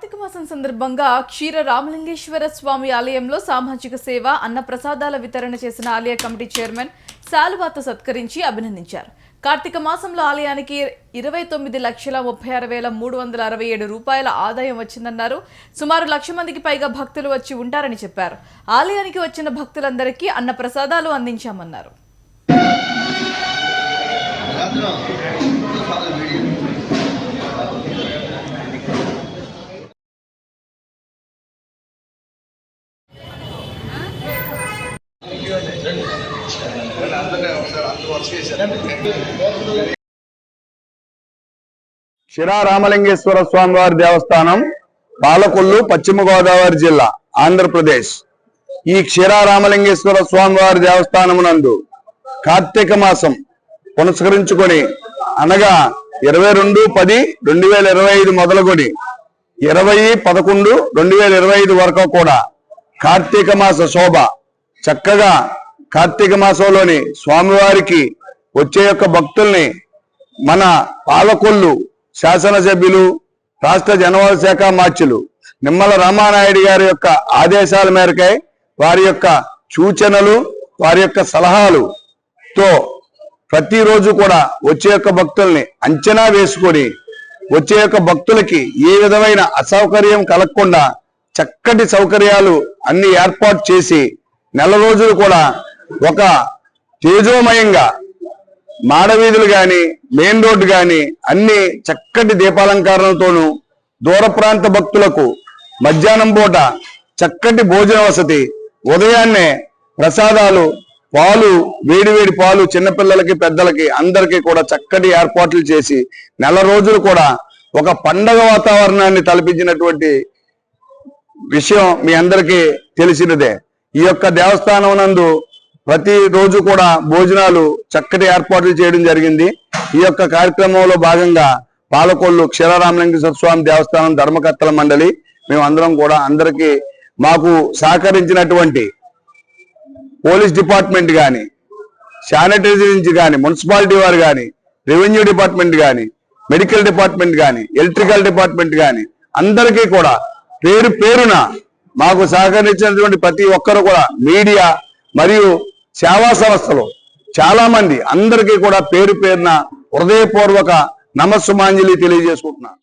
కార్తీక మాసం సందర్భంగా క్షీర రామలింగేశ్వర స్వామి ఆలయంలో సామాజిక సేవ అన్న ప్రసాదాల వితరణ చేసిన ఆలయ కమిటీ చైర్మన్ శాలువాతో సత్కరించి అభినందించారు కార్తీక మాసంలో ఆలయానికి ఇరవై తొమ్మిది లక్షల ముప్పై ఆరు వేల మూడు వందల అరవై ఏడు రూపాయల ఆదాయం వచ్చిందన్నారు సుమారు లక్ష మందికి పైగా భక్తులు వచ్చి ఉంటారని చెప్పారు ఆలయానికి వచ్చిన భక్తులందరికీ అన్న ప్రసాదాలు అందించామన్నారు శిరారామలింగేశ్వర స్వామివారి దేవస్థానం పాలకొల్లు పశ్చిమ గోదావరి జిల్లా ఆంధ్రప్రదేశ్. ఈ క్షీరారామలింగేశ్వర స్వామివారి దేవస్థానమునందు కార్తీక మాసం పునస్కరించుకొని అనగా ఇరవై రెండు పది రెండు వేల ఇరవై ఐదు మొదలుకొని ఇరవై పదకొండు రెండు వేల ఇరవై ఐదు వరకు కూడా కార్తీక మాస శోభ చక్కగా కార్తీక మాసంలోని స్వామివారికి వచ్చే యొక్క భక్తుల్ని మన పాలకొల్లు శాసనసభ్యులు రాష్ట్ర జనవల శాఖ మార్చులు నిమ్మల రామానాయుడు గారి యొక్క ఆదేశాల మేరకై వారి యొక్క సూచనలు వారి యొక్క సలహాలు తో ప్రతిరోజు కూడా వచ్చే యొక్క భక్తుల్ని అంచనా వేసుకొని వచ్చే యొక్క భక్తులకి ఏ విధమైన అసౌకర్యం కలగకుండా చక్కటి సౌకర్యాలు అన్ని ఏర్పాటు చేసి నెల రోజులు కూడా ఒక తేజోమయంగా మాడవీధులు గాని మెయిన్ రోడ్డు గాని అన్ని చక్కటి దీపాలంకారణతోనూ దూర ప్రాంత భక్తులకు మధ్యాహ్నం పూట చక్కటి భోజన వసతి ఉదయాన్నే ప్రసాదాలు పాలు వేడివేడి పాలు చిన్నపిల్లలకి పెద్దలకి అందరికీ కూడా చక్కటి ఏర్పాట్లు చేసి నెల రోజులు కూడా ఒక పండగ వాతావరణాన్ని తలపించినటువంటి విషయం మీ అందరికీ తెలిసినదే. ఈ యొక్క దేవస్థానం నందు ప్రతి రోజు కూడా భోజనాలు చక్కటి ఏర్పాట్లు చేయడం జరిగింది. ఈ యొక్క కార్యక్రమంలో భాగంగా పాలకొల్లు క్షీరరామలింగేశ్వర స్వామి దేవస్థానం ధర్మకర్తల మండలి మేమందరం కూడా అందరికీ మాకు సహకరించినటువంటి పోలీస్ డిపార్ట్మెంట్ కానీ శానిటరీ నుంచి కానీ మున్సిపాలిటీ వారు కానీ రెవెన్యూ డిపార్ట్మెంట్ కానీ మెడికల్ డిపార్ట్మెంట్ కానీ ఎలక్ట్రికల్ డిపార్ట్మెంట్ కానీ అందరికీ కూడా పేరు పేరున మాకు సహకరించినటువంటి ప్రతి ఒక్కరు కూడా మీడియా మరియు సేవా సంస్థలు చాలా మంది అందరికీ కూడా పేరు పేరున హృదయపూర్వక నమస్సుమాంజలి తెలియజేసుకుంటున్నాను.